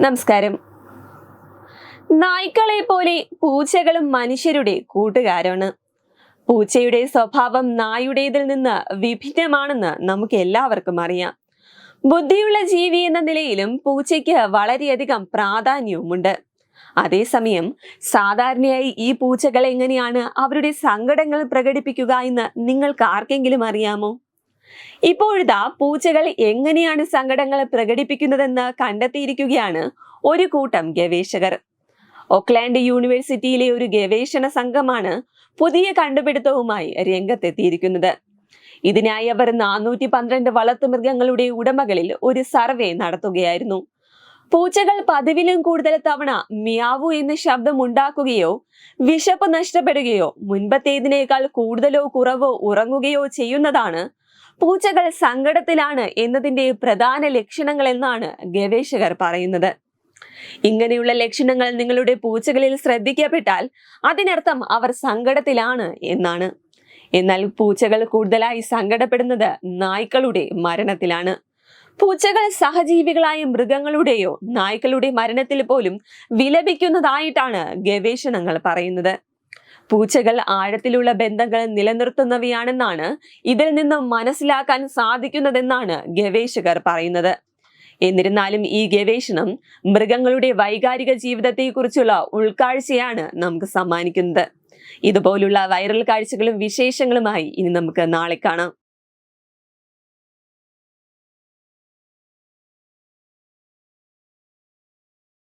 നമസ്കാരം. നായ്ക്കളെ പോലെ പൂച്ചകളും മനുഷ്യരുടെ കൂട്ടുകാരാണ്. പൂച്ചയുടെ സ്വഭാവം നായുടേതിൽ നിന്ന് വിഭിന്നമാണെന്ന് നമുക്ക് എല്ലാവർക്കും അറിയാം. ബുദ്ധിയുള്ള ജീവി എന്ന നിലയിലും പൂച്ചയ്ക്ക് വളരെയധികം പ്രാധാന്യവുമുണ്ട്. അതേസമയം സാധാരണയായി ഈ പൂച്ചകൾ എങ്ങനെയാണ് അവരുടെ സങ്കടങ്ങൾ പ്രകടിപ്പിക്കുക എന്ന് നിങ്ങൾക്ക് ആർക്കെങ്കിലും അറിയാമോ? ഇപ്പോഴിതാ പൂച്ചകൾ എങ്ങനെയാണ് സങ്കടങ്ങൾ പ്രകടിപ്പിക്കുന്നതെന്ന് കണ്ടെത്തിയിരിക്കുകയാണ് ഒരു കൂട്ടം ഗവേഷകർ. ഓക്ലാൻഡ് യൂണിവേഴ്സിറ്റിയിലെ ഒരു ഗവേഷണ സംഘമാണ് പുതിയ കണ്ടുപിടുത്തവുമായി രംഗത്തെത്തിയിരിക്കുന്നത്. ഇതിനായി അവർ നാനൂറ്റി പന്ത്രണ്ട് വളർത്തുമൃഗങ്ങളുടെ ഉടമകളിൽ ഒരു സർവേ നടത്തുകയായിരുന്നു. പൂച്ചകൾ പതിവിലും കൂടുതൽ തവണ മിയാവു എന്ന ശബ്ദം ഉണ്ടാക്കുകയോ വിശപ്പ് നഷ്ടപ്പെടുകയോ മുൻപത്തേതിനേക്കാൾ കൂടുതലോ കുറവോ ഉറങ്ങുകയോ ചെയ്യുന്നതാണ് പൂച്ചകൾ സങ്കടത്തിലാണ് എന്നതിന്റെ പ്രധാന ലക്ഷണങ്ങൾ എന്നാണ് ഗവേഷകർ പറയുന്നത്. ഇങ്ങനെയുള്ള ലക്ഷണങ്ങൾ നിങ്ങളുടെ പൂച്ചകളിൽ ശ്രദ്ധിക്കപ്പെട്ടാൽ അതിനർത്ഥം അവർ സങ്കടത്തിലാണ് എന്നാണ്. എന്നാൽ പൂച്ചകൾ കൂടുതലായി സങ്കടപ്പെടുന്നത് നായ്ക്കളുടെ മരണത്തിലാണ്. പൂച്ചകൾ സഹജീവികളായ മൃഗങ്ങളുടെയോ നായ്ക്കളുടെ മരണത്തിൽ പോലും വിലപിക്കുന്നതായിട്ടാണ് ഗവേഷണങ്ങൾ പറയുന്നത്. പൂച്ചകൾ ആഴത്തിലുള്ള ബന്ധങ്ങൾ നിലനിർത്തുന്നവയാണെന്നാണ് ഇതിൽ നിന്നും മനസ്സിലാക്കാൻ സാധിക്കുന്നതെന്നാണ് ഗവേഷകർ പറയുന്നത്. എന്നിരുന്നാലും ഈ ഗവേഷണം മൃഗങ്ങളുടെ വൈകാരിക ജീവിതത്തെക്കുറിച്ചുള്ള ഉൾക്കാഴ്ചയാണ് നമുക്ക് സമ്മാനിക്കുന്നത്. ഇതുപോലുള്ള വൈറൽ കാഴ്ചകളും വിശേഷങ്ങളുമായി ഇനി നമുക്ക് നാളെ കാണാം.